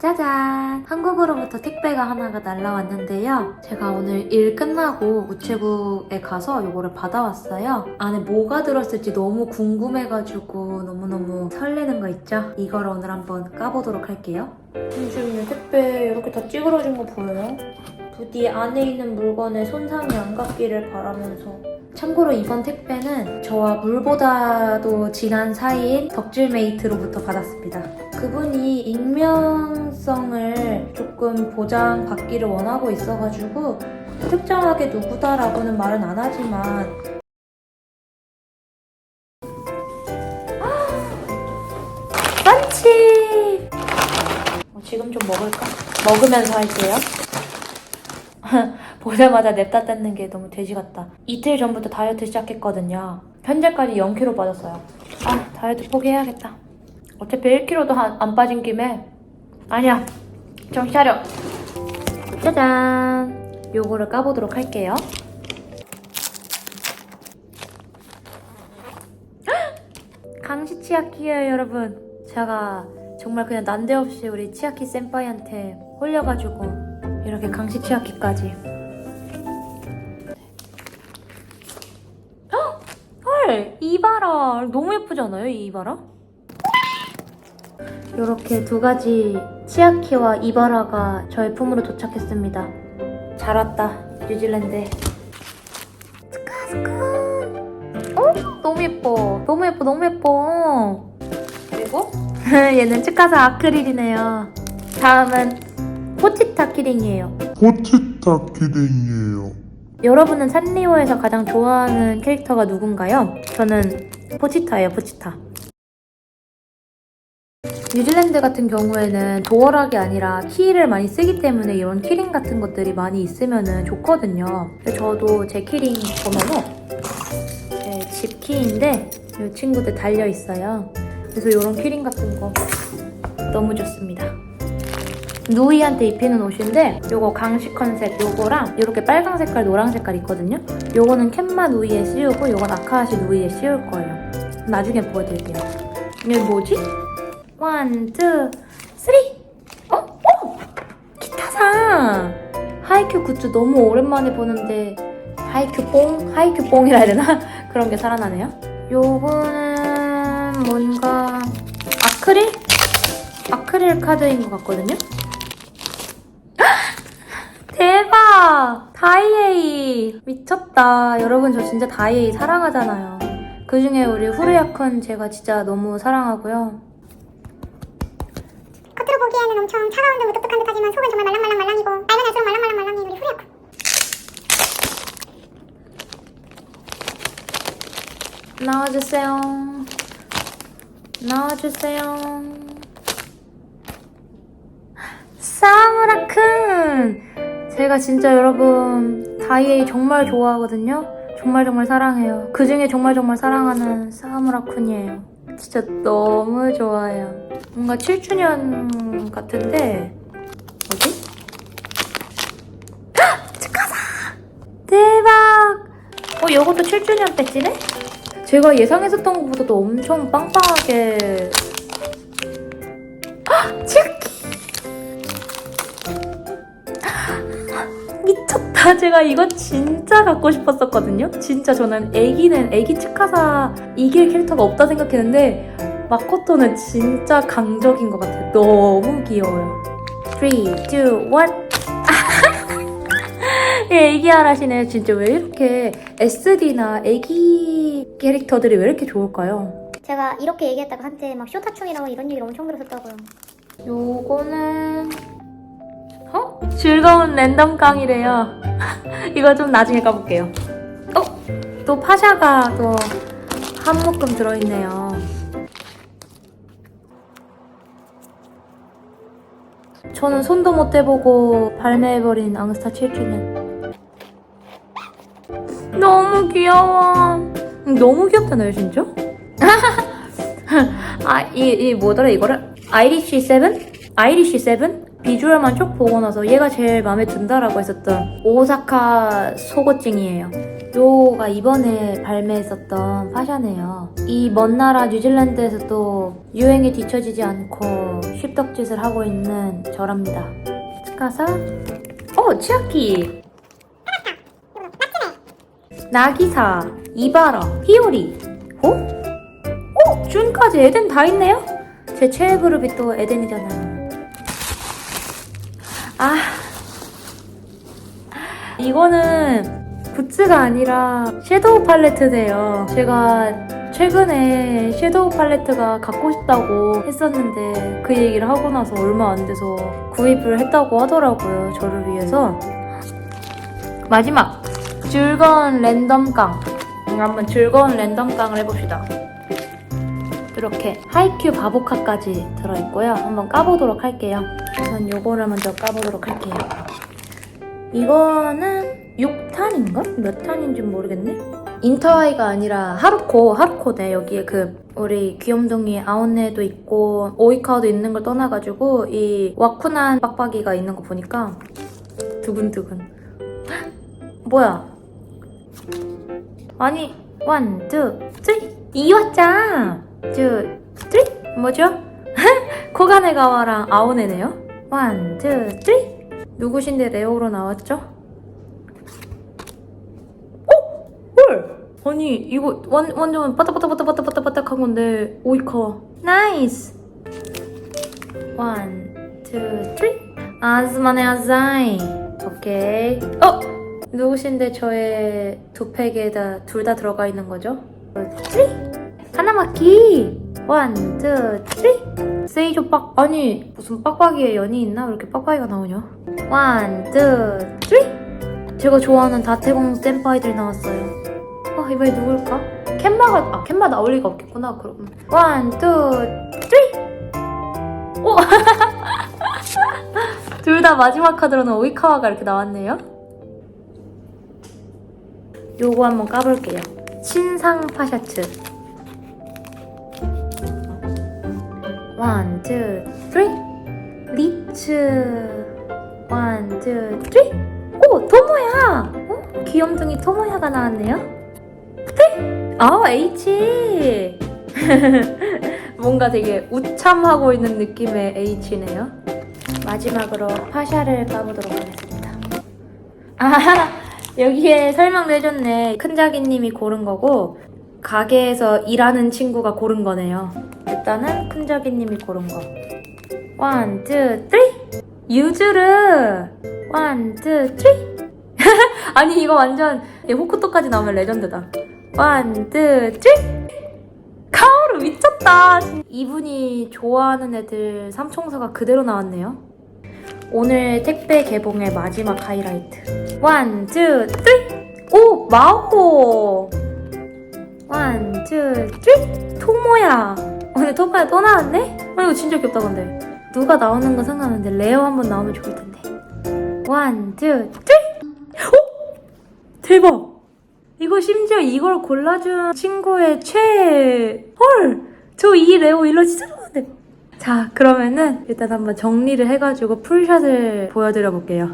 짜잔! 한국으로부터 택배가 하나가 날라왔는데요. 제가 오늘 일 끝나고 우체국에 가서 이거를 받아왔어요. 안에 뭐가 들었을지 너무 궁금해가지고 너무너무 설레는 거 있죠? 이걸 오늘 한번 까보도록 할게요. 지금 택배 이렇게 다 찌그러진 거 보여요? 부디 안에 있는 물건에 손상이 안 갔기를 바라면서 참고로 이번 택배는 저와 물보다도 진한 사이인 덕질메이트로부터 받았습니다. 그분이 익명성을 조금 보장받기를 원하고 있어가지고 특정하게 누구다라고는 말은 안 하지만! 어, 지금 좀 먹을까? 먹으면서 할게요. 보자마자 냅다 뜯는 게 너무 돼지 같다. 이틀 전부터 다이어트 시작했거든요. 현재까지 0kg 빠졌어요. 아, 다이어트 포기해야겠다. 어차피 1kg도 안 빠진 김에 아니야. 정신 차려. 짜잔. 요거를 까보도록 할게요. 강시 치아키예요, 여러분. 제가 정말 그냥 난데없이 우리 치아키 센파이한테 홀려가지고 이렇게 강시 치아키까지. 헉! 헐! 이바라! 너무 예쁘지 않아요, 이 이바라? 이렇게 두 가지 치아키와 이바라가 저의 품으로 도착했습니다. 잘 왔다, 뉴질랜드. 스카스카. 어? 너무 예뻐. 너무 예뻐, 너무 예뻐. 그리고 얘는 치카사 아크릴이네요. 다음은 포치타 키링이에요. 포티타 키링이에요. 여러분은 산리오에서 가장 좋아하는 캐릭터가 누군가요? 저는 포치타예요, 포치타. 뉴질랜드 같은 경우에는 도어락이 아니라 키를 많이 쓰기 때문에 이런 키링 같은 것들이 많이 있으면 좋거든요. 저도 제 키링 보면은 제 집 키인데 이 친구들 달려 있어요. 그래서 이런 키링 같은 거 너무 좋습니다. 누이한테 입히는 옷인데 요거 강식 컨셉 요거랑 이렇게 빨강 색깔 노랑 색깔 있거든요 요거는 캔마 누이에 씌우고 요건 아카아시 누이에 씌울 거예요 나중에 보여드릴게요 이게 뭐지? 원, 투, 쓰리 어? 어! 기타상 하이큐 굿즈 너무 오랜만에 보는데 하이큐 뽕? 하이큐 뽕이라 해야 되나? 그런 게 살아나네요 요거는 뭔가 아크릴? 아크릴 카드인 것 같거든요 대박! 다이에이! 미쳤다. 여러분, 저 진짜 다이에이 사랑하잖아요. 그 중에 우리 후르야큰 제가 진짜 너무 사랑하고요. 겉으로 보기에는 엄청 차가운 듯 무뚝뚝한 듯하지만 속은 정말 말랑말랑말랑이고 알면 알수록 말랑말랑말랑이 우리 후레아쿠 나와주세요. 나와주세요. 사무라큰! 제가 진짜 여러분, 다이에이 정말 좋아하거든요? 정말 정말 사랑해요. 그 중에 정말 정말 사랑하는 사무라쿤이에요. 진짜 너무 좋아요. 뭔가 7주년 같은데? 헉! 축하사! 대박! 어, 이것도 7주년 배지네? 제가 예상했었던 것보다도 엄청 빵빵하게 제가 이거 진짜 갖고 싶었었거든요. 진짜 저는 애기는 애기 치카사 이길 캐릭터가 없다 생각했는데 마코토는 진짜 강적인 것 같아요. 너무 귀여워요. 3, 2, 1 예, 애기 하라시네. 진짜 왜 이렇게 SD나 애기 캐릭터들이 왜 이렇게 좋을까요? 제가 이렇게 얘기했다가 한때 막 쇼타충이라고 이런 얘기를 엄청 들었었다고요 요거는 어? 즐거운 랜덤 강이래요. 이거 좀 나중에 까볼게요. 어? 또 파샤가 또 한 묶음 들어있네요. 저는 손도 못 대보고 발매해버린 앙스타 7주년. 너무 귀여워. 너무 귀엽잖아요, 진짜? 아, 이, 이 뭐더라, 이거를? 아이리쉬 세븐? 아이리쉬 세븐? 비주얼만 쭉 보고 나서 얘가 제일 마음에 든다라고 했었던 오사카 속옷증이에요. 요가 이번에 발매했었던 파샤네요. 이 먼 나라 뉴질랜드에서도 유행에 뒤처지지 않고 쉽덕짓을 하고 있는 저랍니다. 가사 어 치아키 나기사 이바라 히오리 어? 어? 준까지 에덴 다 있네요? 제 최애 그룹이 또 에덴이잖아요. 아 이거는 굿즈가 아니라 섀도우 팔레트네요. 제가 최근에 섀도우 팔레트가 갖고 싶다고 했었는데 그 얘기를 하고 나서 얼마 안 돼서 구입을 했다고 하더라고요. 저를 위해서. 마지막 즐거운 랜덤깡. 음, 한번 즐거운 랜덤깡을 해봅시다. 이렇게 하이큐 바보카까지 들어있고요. 한번 까보도록 할게요. 우선 요거를 먼저 까보도록 할게요. 이거는 6탄인가? 몇 탄인지 모르겠네. 인터하이가 아니라 하루코, 하루코네. 여기에 그 우리 귀염둥이 아온네도 있고 오이카도 있는 걸 떠나가지고 이 와쿠난 빡빡이가 있는 거 보니까 두근두근. 헉! 뭐야? 아니 원, 투, 쓰리 이와짱! 투, 쓰리 뭐죠? 코가네가와랑 아오네네요. 원, 투, 쓰리 누구신데 레오로 나왔죠? 어? 헐! 아니 이거 완, 완전 바닥바닥바닥바닥바닥한 건데 오이카와 나이스 원, 투, 쓰리 아즈마네 아자이 오케이 어? 누구신데 저의 두 팩에다 둘 다 들어가 있는 거죠? 쓰리 하나마키 원, 투, 쓰리 세이조 빡. 아니 무슨 빡빡이에 연이 있나? 왜 이렇게 빡빡이가 나오냐? 원, 투, 쓰리 제가 좋아하는 다태공 센파이들 나왔어요. 아 이번에 누굴까? 캔마가 아 캔마 나올 리가 없겠구나 그럼. 원, 투, 쓰리 오! 둘 다 마지막 카드로는 오이카와가 이렇게 나왔네요. 요거 한번 까볼게요. 신상 파샤츠 원, 투, 쓰리 리츠 원, 투, 쓰리 오! 토모야! 어? 귀염둥이 토모야가 나왔네요 네? 아, H! 뭔가 되게 우참하고 있는 느낌의 H네요 마지막으로 파샤를 까보도록 하겠습니다 아, 여기에 설명도 해줬네 큰자기님이 고른 거고 가게에서 일하는 친구가 고른 거네요. 일단은 큰자기님이 고른 거. 원, 투, 쓰리 유즈르. 원, 투, 쓰리 아니 이거 완전 이 호쿠토까지 나오면 레전드다. 원, 투, 쓰리 카오루 미쳤다. 이분이 좋아하는 애들 삼총사가 그대로 나왔네요. 오늘 택배 개봉의 마지막 하이라이트. 원, 투, 쓰리 오! 마호 원, 투, 쓰리 토모야. 오늘 토모야 또 나왔네? 아 이거 진짜 귀엽다 근데. 누가 나오는 건 상관없는데 레오 한번 나오면 좋을 텐데. 원, 투, 쓰리 오! 대박. 이거 심지어 이걸 골라준 친구의 최애 헐! 저 이 레오 일러 진짜 좋아하는데. 자 그러면은 일단 한번 정리를 해가지고 풀샷을 보여드려 볼게요